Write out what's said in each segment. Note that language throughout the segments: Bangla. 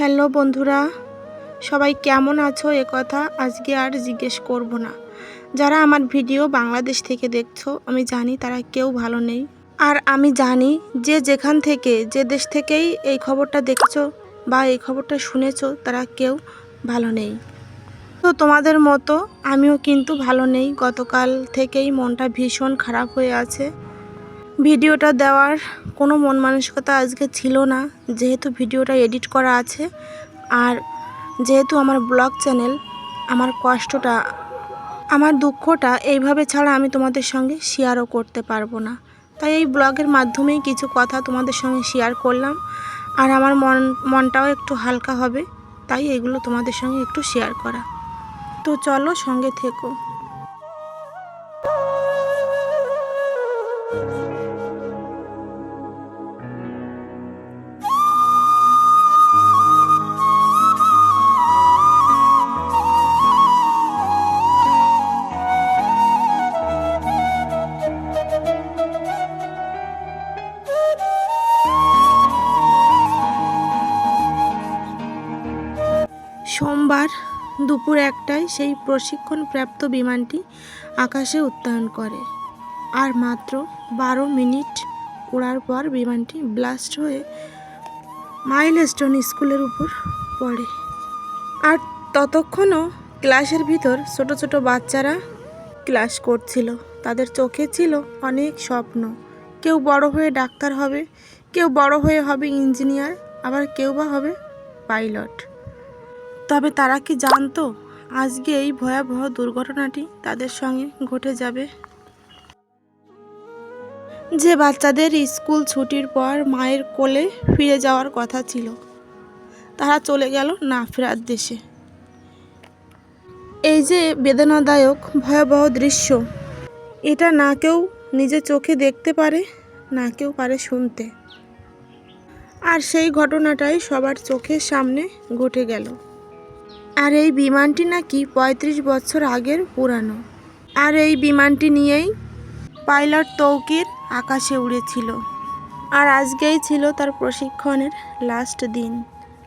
হ্যালো বন্ধুরা, সবাই কেমন আছো? এ কথা আজকে আর জিজ্ঞেস করব না। যারা আমার ভিডিও বাংলাদেশ থেকে দেখছ, আমি জানি তারা কেউ ভালো নেই। আর আমি জানি যে যেখান থেকে, যে দেশ থেকেই এই খবরটা দেখেছ বা এই খবরটা শুনেছো, তারা কেউ ভালো নেই। তো তোমাদের মতো আমিও কিন্তু ভালো নেই। গতকাল থেকেই মনটা ভীষণ খারাপ হয়ে আছে। ভিডিওটা দেওয়ার কোনো মন মানসিকতা আজকে ছিল না। যেহেতু ভিডিওটা এডিট করা আছে, আর যেহেতু আমার ব্লগ চ্যানেল, আমার কষ্টটা, আমার দুঃখটা এইভাবে ছাড়া আমি তোমাদের সঙ্গে শেয়ারও করতে পারব না। তাই এই ব্লগের মাধ্যমেই কিছু কথা তোমাদের সঙ্গে শেয়ার করলাম, আর আমার মন, মনটাও একটু হালকা হবে, তাই এগুলো তোমাদের সঙ্গে একটু শেয়ার করা। তো চলো সঙ্গে থেকো। সোমবার দুপুর একটায় সেই প্রশিক্ষণপ্রাপ্ত বিমানটি আকাশে উত্তোলন করে। আর মাত্র বারো মিনিট ওড়ার পর বিমানটি ব্লাস্ট হয়ে মাইলস্টোন স্কুলের উপর পড়ে। আর ততক্ষণও ক্লাসের ভিতর ছোট ছোট বাচ্চারা ক্লাস করছিল। তাদের চোখে ছিল অনেক স্বপ্ন। কেউ বড় হয়ে ডাক্তার হবে, কেউ বড় হয়ে হবে ইঞ্জিনিয়ার, আবার কেউ বা হবে পাইলট। তবে তারা কি জানতো আজকে এই ভয়াবহ দুর্ঘটনাটি তাদের সঙ্গে ঘটে যাবে? যে বাচ্চাদের স্কুল ছুটির পর মায়ের কোলে ফিরে যাওয়ার কথা ছিল, তারা চলে গেল না ফেরার দেশে। এই যে বেদনাদায়ক, ভয়াবহ দৃশ্য, এটা না কেউ নিজে চোখে দেখতে পারে, না কেউ পারে শুনতে। আর সেই ঘটনাটাই সবার চোখের সামনে ঘটে গেল। আর এই বিমানটি নাকি পঁয়ত্রিশ বছর আগের পুরানো। আর এই বিমানটি নিয়েই পাইলট তৌকির আকাশে উড়েছিল। আর আজকেই ছিল তার প্রশিক্ষণের লাস্ট দিন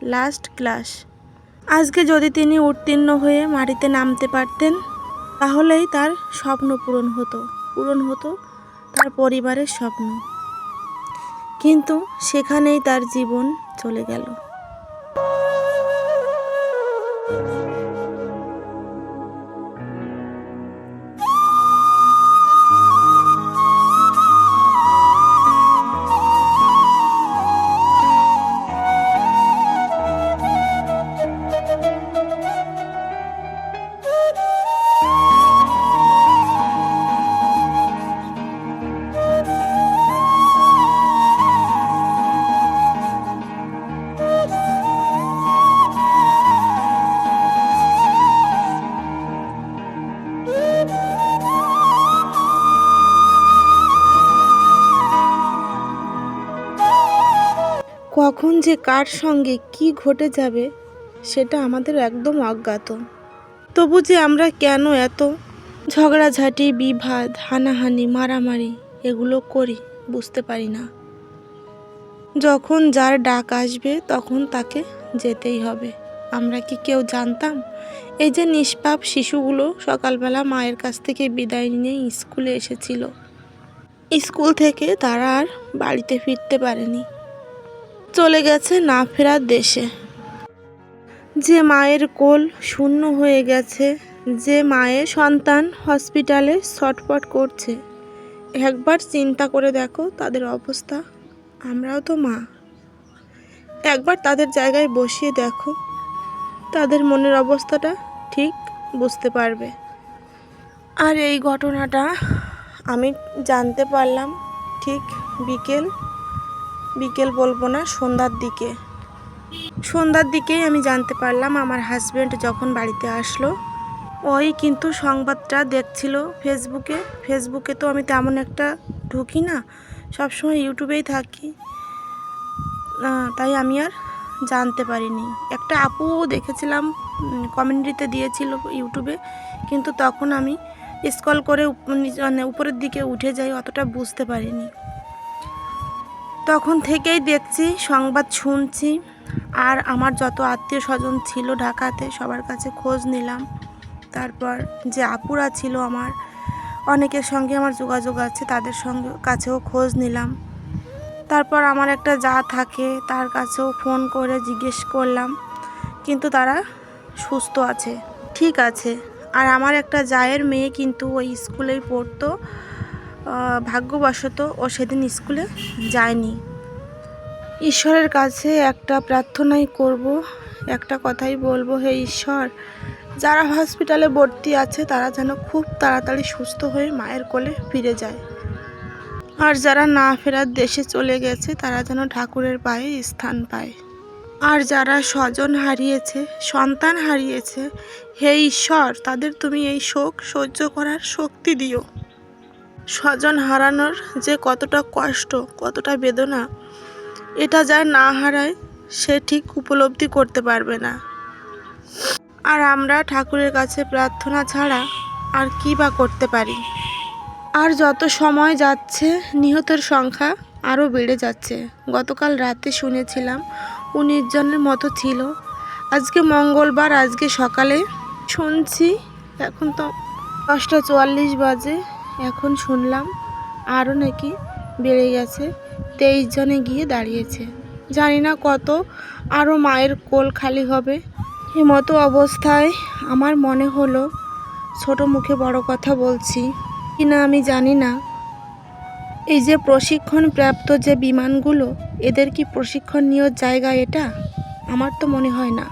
লাস্ট ক্লাস আজকে যদি তিনি উত্তীর্ণ হয়ে মাটিতে নামতে পারতেন, তাহলেই তার স্বপ্ন পূরণ হতো পূরণ হতো তার পরিবারের স্বপ্ন। কিন্তু সেখানেই তার জীবন চলে গেল। Thank you. কখন যে কার সঙ্গে কি ঘটে যাবে, সেটা আমাদের একদম অজ্ঞাত। তবু যে আমরা কেন এত ঝগড়াঝাটি বিভাদ হানাহানি, মারামারি এগুলো করি বুঝতে পারি না। যখন যার ডাক আসবে তখন তাকে যেতেই হবে। আমরা কি কেউ জানতাম? এই যে নিষ্পাপ শিশুগুলো সকালবেলা মায়ের কাছ থেকে বিদায় নিয়ে স্কুলে এসেছিল। স্কুল থেকে তারা আর বাড়িতে ফিরতে পারেনি। চলে গেছে না ফেরার দেশে। যে মায়ের কোল শূন্য হয়ে গেছে, যে মায়ের সন্তান হসপিটালে ছটপট করছে, একবার চিন্তা করে দেখো তাদের অবস্থা, আমরাও তো মা। একবার তাদের জায়গায় বসিয়ে দেখো, তাদের মনের অবস্থাটা ঠিক বুঝতে পারবে। আর এই ঘটনাটা আমি জানতে পারলাম ঠিক বিকেল বিকেল বলব না, সন্ধ্যার দিকে। সন্ধ্যার দিকেই আমি জানতে পারলাম আমার হাজব্যান্ড যখন বাড়িতে আসলো, ওই কিন্তু সংবাদটা দেখছিল ফেসবুকে। ফেসবুকে তো আমি তেমন একটা ঢুকি না, সবসময় ইউটিউবেই থাকি। তাই আমি আর জানতে পারিনি। একটা আপু দেখেছিলাম কমেন্ট্রিতে দিয়েছিল ইউটিউবে, কিন্তু তখন আমি স্কল করে মানে উপরের দিকে উঠে যাই, অতটা বুঝতে পারিনি। তখন থেকেই দেখছি, সংবাদ শুনছি আর আমার যত আত্মীয় স্বজন ছিল ঢাকাতে সবার কাছে খোঁজ নিলাম। তারপর যে আপুরা ছিল আমার, অনেকের সঙ্গে আমার যোগাযোগ আছে, তাদের সঙ্গে কাছেও খোঁজ নিলাম। তারপর আমার একটা যা থাকে, তার কাছেও ফোন করে জিজ্ঞেস করলাম, কিন্তু তারা সুস্থ আছে। ঠিক আছে। আর আমার একটা জায়ের মেয়ে কিন্তু ওই স্কুলেই পড়তো। ভাগ্যবশত ও সেদিন স্কুলে যায়নি। ঈশ্বরের কাছে একটা প্রার্থনাই করব, একটা কথাই বলব, হে ঈশ্বর, যারা হসপিটালে ভর্তি আছে, তারা যেন খুব তাড়াতাড়ি সুস্থ হয়ে মায়ের কোলে ফিরে যায়। আর যারা না ফেরার দেশে চলে গেছে, তারা যেন ঠাকুরের পায়ে স্থান পায়। আর যারা স্বজন হারিয়েছে, সন্তান হারিয়েছে, হে ঈশ্বর, তাদের তুমি এই শোক সহ্য করার শক্তি দিও। স্বজন হারানোর যে কতটা কষ্ট, কতটা বেদনা, এটা যার না হারায় সে ঠিক উপলব্ধি করতে পারবে না। আর আমরা ঠাকুরের কাছে প্রার্থনা ছাড়া আর কী বা করতে পারি? আর যত সময় যাচ্ছে, নিহতের সংখ্যা আরও বেড়ে যাচ্ছে। গতকাল রাতে শুনেছিলাম উনিশ জনের মতো ছিল। আজকে মঙ্গলবার, আজকে সকালে শুনছি, এখন তো দশটা চুয়াল্লিশ বাজে। এখন শুনলাম আরও নাকি বেড়ে গেছে, তেইশ জনে গিয়ে দাঁড়িয়েছে। জানি না কত, আরও মায়ের কোল খালি হবে। মতো অবস্থায় আমার মনে হলো, ছোট মুখে বড় কথা বলছি। কিনা আমি জানি না। এই যে প্রশিক্ষণ প্রাপ্ত যে বিমানগুলো, এদের কি প্রশিক্ষণ নেওয়ার জায়গা এটা? আমার তো মনে হয় না।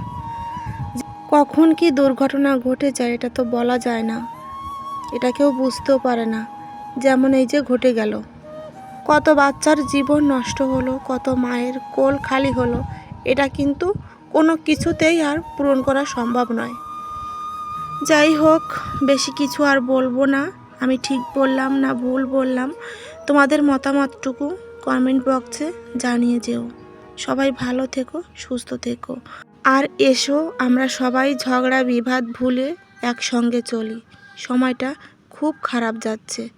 কখন কি দুর্ঘটনা ঘটে যায় এটা তো বলা যায় না। এটা কেউ বুঝতেও পারে না, যেমন এই যে ঘটে গেল। কত বাচ্চার জীবন নষ্ট হলো, কত মায়ের কোল খালি হলো, এটা কিন্তু কোনো কিছুতেই আর পূরণ করা সম্ভব নয়। যাই হোক, বেশি কিছু আর বলব না। আমি ঠিক বললাম না ভুল বললাম। তোমাদের মতামতটুকু কমেন্ট বক্সে জানিয়ে যেও। সবাই ভালো থেকো, সুস্থ থেকো। আর এসো, আমরা সবাই ঝগড়া বিবাদ ভুলে একসঙ্গে চলি। সময়টা খুব খারাপ যাচ্ছে।